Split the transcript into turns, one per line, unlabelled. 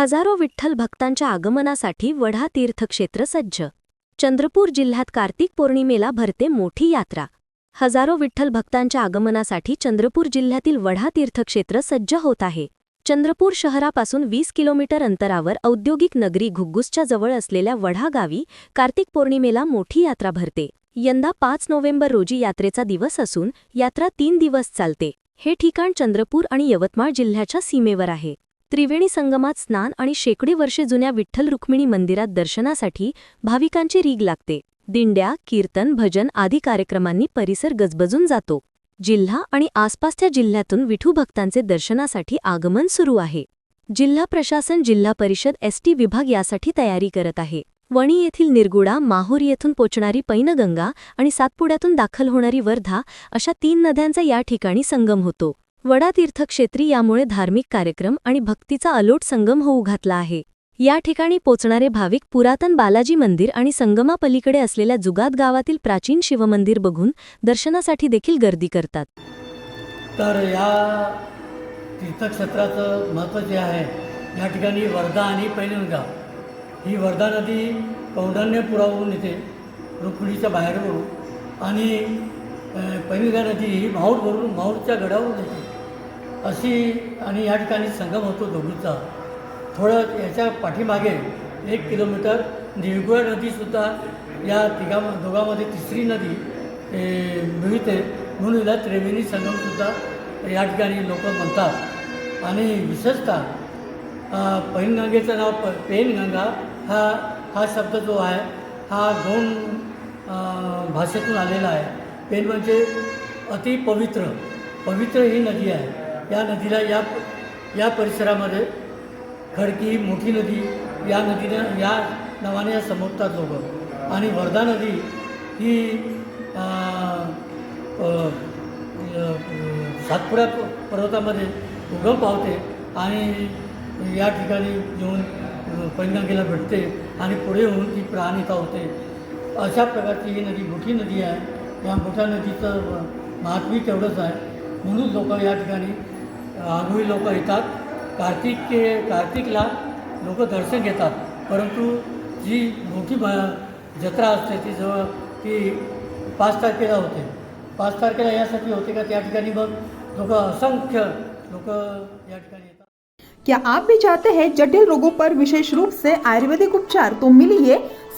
हजारो विठ्ठल भक्तांच्या आगमनासाठी वढा तीर्थक्षेत्र सज्ज. चंद्रपूर जिल्ह्यात कार्तिक पौर्णिमेला भरते मोठी यात्रा. हजारो विठ्ठल भक्तांच्या आगमनासाठी चंद्रपूर जिल्ह्यातील वढा तीर्थक्षेत्र सज्ज होत आहे. चंद्रपूर शहरापासून वीस किलोमीटर अंतरावर औद्योगिक नगरी घुग्गुसच्या जवळ असलेल्या वढा गावी कार्तिक पौर्णिमेला मोठी यात्रा भरते. यंदा पाच नोव्हेंबर रोजी यात्रेचा दिवस असून यात्रा तीन दिवस चालते. हे ठिकाण चंद्रपूर आणि यवतमाळ जिल्ह्याच्या सीमेवर आहे. त्रिवेणी संगमात स्नान आणि शेकडी वर्षे जुन्या विठ्ठल रुक्मिणी मंदिरात दर्शनासाठी भाविकांची रीग लागते. दिंड्या कीर्तन भजन आदी कार्यक्रमांनी परिसर गजबजून जातो. जिल्हा आणि आसपासच्या जिल्ह्यातून विठू भक्तांचे दर्शनासाठी आगमन सुरू आहे. जिल्हा प्रशासन जिल्हा परिषद एसटी विभाग यासाठी तयारी करत आहे. वणी येथील निरगुडा माहूर येथून पोचणारी पैनगंगा आणि सातपुड्यातून दाखल होणारी वर्धा अशा तीन नद्यांचा या ठिकाणी संगम होतो. वडा तीर्थक्षेत्री यामुळे धार्मिक कार्यक्रम आणि भक्तीचा अलोट संगम होऊ घातला आहे. या ठिकाणी पोचणारे भाविक पुरातन बालाजी मंदिर आणि संगमापलीकडे असलेल्या जुगात गावातील प्राचीन शिवमंदिर बघून दर्शनासाठी देखील गर्दी करतात.
तर या तीर्थक्षेत्राचं महत्त्व जे आहे या ठिकाणी वर्धा आणि पैनगंगा ही वर्धा नदी कौंडण्यपुरावरून येते रुक्मिणीच्या बाहेरवरून आणि अ, नदी ही माहूरवरून माहूरच्या गडावरून येते. अशी आणि या ठिकाणी संगम होतो दोघीचा थोडं याच्या पाठीमागे एक किलोमीटर निळगुळा नदीसुद्धा या तिघा दोघांमध्ये तिसरी नदी मिळते. म्हणून याला त्रिवेणी संगमसुद्धा या ठिकाणी लोक म्हणतात. आणि विशेषतः पैनगंगेचं नाव प पेनगंगा हा हा शब्द जो आहे हा दोन भाषेतून आलेला आहे. पेन म्हणजे अति पवित्र पवित्र ही नदी आहे. या नदीला या या परिसरामध्ये खडकी मोठी नदी या नदीनं या नावाने या संबोधतात लोक आणि वर्धा नदी ही सातपुडा पर्वतामध्ये उगम पावते आणि या ठिकाणी येऊन पैनगंगेला भेटते आणि पुढे होऊन ती प्राणिता होते अशा प्रकारची ही नदी मोठी नदी आहे. या मोठ्या नदीचं महात्मी तेवढंच आहे. म्हणून लोक या ठिकाणी आंघोळी लोक येतात. कार्तिक कार्तिकला लोक दर्शन घेतात. परंतु जी मोठी जत्रा असते ती जवळ ती पाच तारखेला होते. पाच तारखेला यासाठी होते का? त्या ठिकाणी मग लोक असंख्य लोक या ठिकाणी येतात.
क्या आप भी चाहते हैं जटिल रोगों पर विशेष रूप से आयुर्वेदिक उपचार तो मिलिए